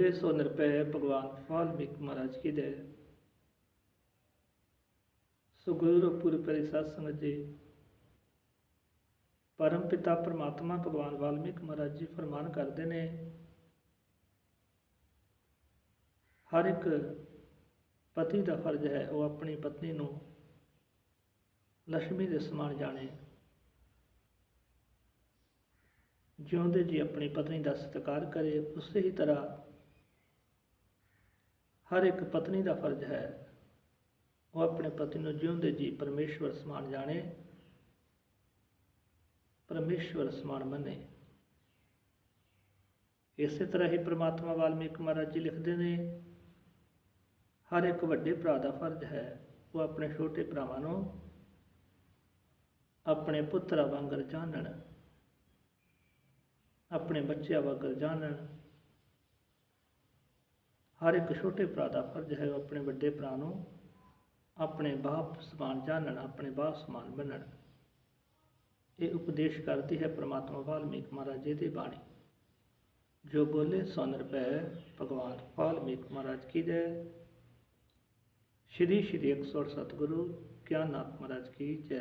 ਬੋਲੇ ਸੋ ਨਿਰਭੈ ਭਗਵਾਨ ਵਾਲਮੀਕ ਮਹਾਰਾਜ ਕੀ ਜੈ। ਸੋ ਗੁਰੂ ਰੂਪੁਰ ਪਰਿ ਸਤਸੰਗ ਜੀ, ਪਰਮ ਪਿਤਾ ਪਰਮਾਤਮਾ ਭਗਵਾਨ ਵਾਲਮੀਕ ਮਹਾਰਾਜ ਜੀ ਫਰਮਾਨ ਕਰਦੇ ਨੇ, ਹਰ ਇੱਕ ਪਤੀ ਦਾ ਫਰਜ਼ ਹੈ ਉਹ ਆਪਣੀ ਪਤਨੀ ਨੂੰ ਲక్ష్ਮੀ ਦੇ ਸਮਾਨ ਜਾਣੇ। ਜਿਉਂਦੇ ਜੀ ਆਪਣੀ ਪਤਨੀ ਦਾ ਸਤਿਕਾਰ ਕਰੇ, ਉਸੇ ਹੀ ਤਰ੍ਹਾਂ ਹਰ ਇੱਕ ਪਤਨੀ ਦਾ ਫਰਜ਼ ਹੈ। ਉਹ ਆਪਣੇ ਪਤੀ ਨੂੰ ਜਿਉਂਦੇ ਜੀ ਪਰਮੇਸ਼ਵਰ ਸਮਾਨ ਜਾਣੇ, ਪਰਮੇਸ਼ਵਰ ਸਮਾਨ ਮੰਨੇ। ਇਸੇ ਤਰ੍ਹਾਂ ਹੀ ਪ੍ਰਮਾਤਮਾ ਵਾਲਮੀਕ ਮਹਾਰਾਜ ਜੀ ਲਿਖਦੇ ਨੇ, ਹਰ ਇੱਕ ਵੱਡੇ ਭਰਾ ਦਾ ਫਰਜ਼ ਹੈ, ਉਹ ਆਪਣੇ ਛੋਟੇ ਭਰਾਵਾਂ ਨੂੰ ਆਪਣੇ ਪੁੱਤਰਾਂ ਵਾਂਗਰ ਜਾਣਨ, ਆਪਣੇ ਬੱਚਿਆਂ ਵਾਂਗਰ ਜਾਣਨ ਹਰ ਇੱਕ ਛੋਟੇ ਭਰਾ ਦਾ ਫਰਜ਼ ਹੈ ਉਹ ਆਪਣੇ ਵੱਡੇ ਭਰਾ ਨੂੰ ਆਪਣੇ ਬਾਪ ਸਮਾਨ ਜਾਣਨ, ਆਪਣੇ ਬਾਪ ਸਮਾਨ ਮੰਨਣ। ਇਹ ਉਪਦੇਸ਼ ਕਰਦੀ ਹੈ ਪ੍ਰਮਾਤਮਾ ਵਾਲਮੀਕ ਮਹਾਰਾਜ ਜੀ ਦੀ ਬਾਣੀ। ਜੋ ਬੋਲੇ ਸੋ ਨਿਰਭੈ ਭਗਵਾਨ ਵਾਲਮੀਕ ਮਹਾਰਾਜ ਕੀ ਜੈ। ਸ਼੍ਰੀ ਸ਼੍ਰੀ 108 ਸਤਿਗੁਰੂ ਗਿਆਨਨਾਥ ਮਹਾਰਾਜ ਕੀ ਜੈ।